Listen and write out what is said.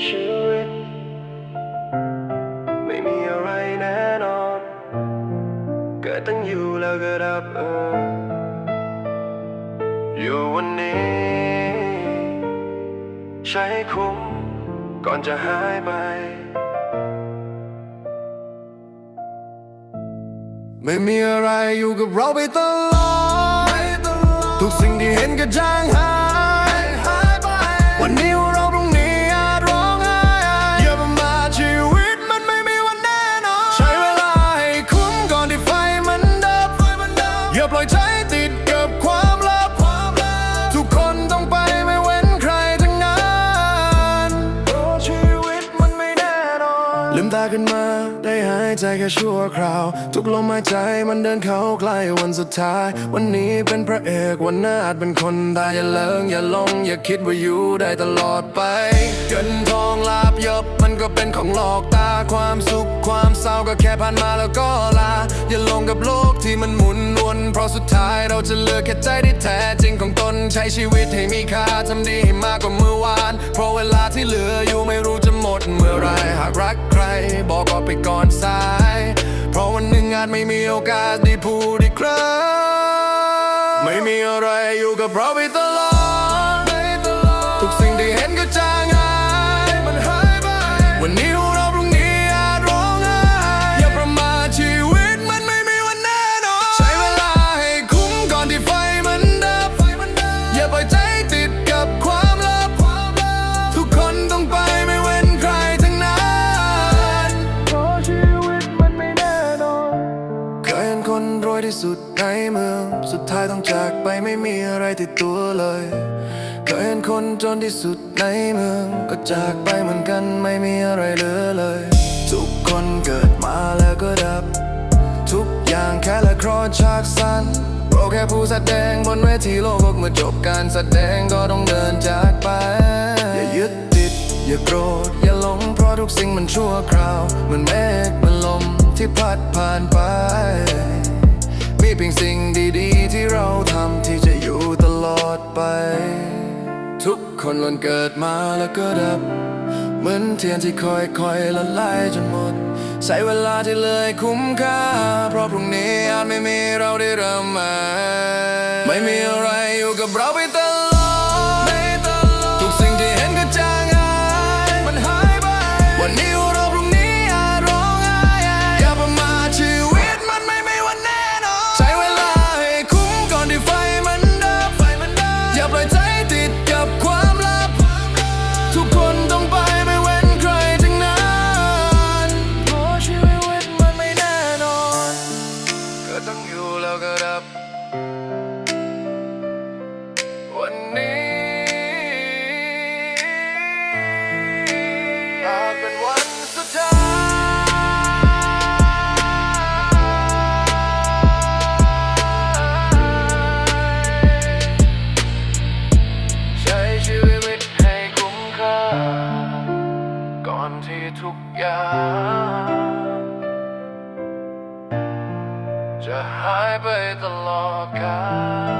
ชีวิต ไม่มีอะไรแน่นอน เกิดตั้งอยู่แล้วก็ดับเอออยู่วันนี้ ใช้คุ้มก่อนจะหายไป ไม่มีอะไรอยู่กับเราไปตลอด ทุกสิ่งที่เห็นก็จางหาย ขึ้นมา ได้หายใจแค่ชั่วคราว ทุกลมหายใจมันเดินเข้าใกล้วันสุดท้าย วันนี้เป็นพระเอกวันหน้าอาจเป็นคนตายอย่าเลิงอย่าลง อย่าคิดว่าอยู่ได้ตลอดไป เงินทองลาบยศมันก็เป็นของหลอกตาความสุขความเศร้าก็แค่ผ่านมาแล้วก็ลา อย่าลงกับโลกที่มันหมุนวนเพราะสุดท้ายเราจะเลือกแค่ใจที่แท้จริงของตนใช้ชีวิตให้มีค่าทำดีให้มากกว่าเมื่อวาน เพราะเวลาที่เหลืออยู่ไม่รู้ ดเมื่อไรหากรักใคร บอกก็ไปก่อนสาย เพราะวันหนึ่งอาจไม่มีโอกาสได้พูดอีกครั้งไม่มีอะไรอยู่กับเราไปตลอด สุดท้ายต้องจากไปไม่มีอะไรติดตัวเลยเคยเห็นคนจนที่สุดในเมือง ก็จากไปเหมือนกันไม่มีอะไรเหลือเลย ทุกคนเกิดมาแล้วก็ดับ ทุกอย่างแค่ละครฉากสั้นเราแค่ผู้แสดงบนเวทีโลกเมื่อจบการแสดงก็ต้องเดินจากไป อย่ายึดติด อย่าโกรธ อย่าหลงเพราะทุกสิ่งมันชั่วคราวเหมือนเมฆเหมันลมที่พัดผ่านไป เพียงสิ่งดีๆ ที่เราทำที่จะอยู่ตลอดไป ทุกคนล้วนเกิดมาแล้วก็ดับ เหมือนเทียนที่ค่อยๆละลายจนหมด ใช้เวลาที่เลยคุ้มค่า เพราะพรุ่งนี้อาจไม่มีเราได้เริ่มใหม่ไม่มีอะไรอยู่กับเราไปตลอด จะหายไปตลอดกาล